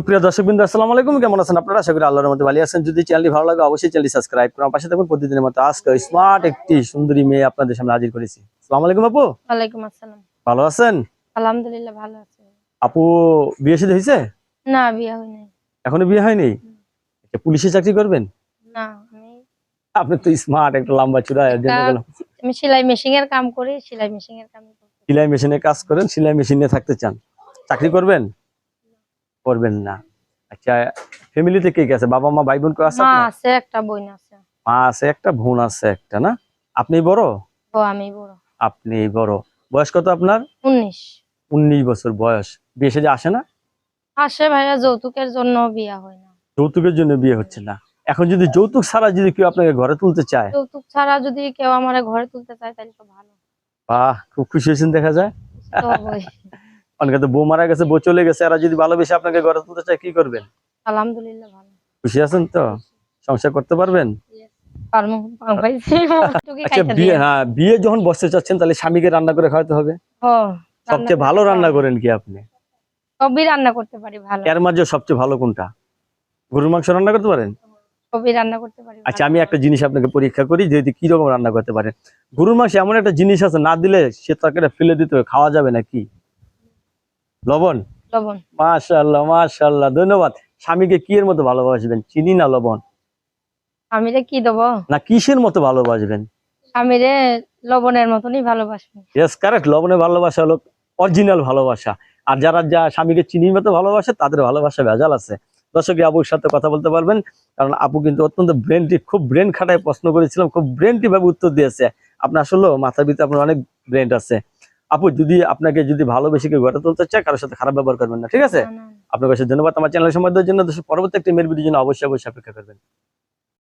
সুপ্রিয় দর্শকবৃন্দ আসসালামু আলাইকুম। কেমন আছেন আপনারা? আশা করি আল্লাহর মধ্যে ভালো আছেন। যদি চ্যানেলটি ভালো লাগে অবশ্যই চ্যানেলটি সাবস্ক্রাইব করুন। পাশে থাকুন। প্রতিদিনের মতো আজকে স্মার্ট একটি সুন্দরী মেয়ে আপনাদের সামনে হাজির করেছি। আসসালামু আলাইকুম আপু। ওয়ালাইকুম আসসালাম। ভালো আছেন? আলহামদুলিল্লাহ ভালো আছে। আপু বিয়ে শাদী হয়েছে? না বিয়ে হয় নাই। এখনও বিয়ে হয়নি? আচ্ছা, পুলিশে চাকরি করবেন? না আমি আপনি তো স্মার্ট একটা লম্বা চূড়া এর জন্য তা- আমি সেলাই মেশিং এর কাম করি সেলাই মেশিং এর কাম করি সেলাই মেশিনে কাজ করেন সেলাই মেশিনে থাকতে চান। চাকরি করবেন? করবেন না। আচ্ছা ফ্যামিলিতে কে কে আছে? বাবা মা ভাই বোন কেউ আছে মা আছে একটা বোন আছে। মা আছে একটা বোন আছে একটা না? আপনি বড়? ও আমি বড়। আপনি বড়। বয়স কত আপনার? উনিশ। উনিশ বছর বয়স। বিয়ে সাথে আসে না? আসে ভাইয়া যৌতুকের জন্য বিয়ে হয় না। যৌতুকের জন্য বিয়ে হচ্ছে না। এখন যদি যৌতুক ছাড়া যদি কেউ আপনাকে ঘরে তুলতে চায়? যৌতুক ছাড়া যদি কেউ আমার ঘরে তুলতে চায় তাহলে তো ভালো। বাহ খুব খুশি হয়েছেন দেখা যায়। অনেকে তো বউ মারা গেছে বউ চলে গেছে এরা যদি ভালোবেসে আপনাকে ঘরে তুলতে চায় কি করবেন? আলহামদুলিল্লাহ ভালো। খুশি আছেন তো? সংসার করতে পারবেন? পারমু পাং পাইছি টুকি আচ্ছা বিয়ে হ্যাঁ বিয়ে যখন বসতে চাচ্ছেন তাহলে স্বামীকে রান্না করে খাওয়াতে হবে? সবচেয়ে ভালো রান্না করেন কি আপনি? সবই রান্না করতে পারি ভালো। এর মাঝে সবচেয়ে ভালো কোনটা? গরুর মাংস রান্না করতে পারেন? সবই রান্না করতে পারি আচ্ছা আমি একটা জিনিস আপনাকে পরীক্ষা করি যে কি রকম রান্না করতে পারেন? গরুর মাংস এমন একটা জিনিস আছে না দিলে সে তরকারিটা ফেলে দিতে হবে খাওয়া যাবে নাকি লবণ? লবণ। মাশাল্লাহ মাশাল্লাহ ধন্যবাদ। স্বামীকে কি এর মতো ভালোবাসবেন? চিনি না লবণ? আমি রে কি দেবো? না কিসের মতো ভালোবাসবেন? আমি রে লবণের মতনই ইয়েস কারেক্ট ভালোবাসা হলো অরিজিনাল ভালোবাসা। আর যারা যা স্বামীকে চিনির মতো ভালোবাসে তাদের ভালোবাসা ভেজাল আছে। দর্শক আপুর সাথে কথা বলতে পারবেন। কারণ আপু কিন্তু অত্যন্ত ব্রেনটি খুব ব্রেন খাটায় প্রশ্ন করেছিলাম খুব ব্রেনটি ভাবে উত্তর দিয়েছে। আপনার আসলে মাথার ভিতরে আপনার অনেক ব্রেন আছে। আপু যদি আপনাকে যদি ভালোবেসে কেউ গড়ে তুলতে চায় কারোর সাথে খারাপ ব্যবহার করবেন না ঠিক আছে। আপনার কাছে ধন্যবাদ। আমার চ্যানেল দেওয়ার জন্য পরবর্তী একটি মেয়ের ভিডিওর জন্য অবশ্যই অবশ্যই অপেক্ষা করবেন।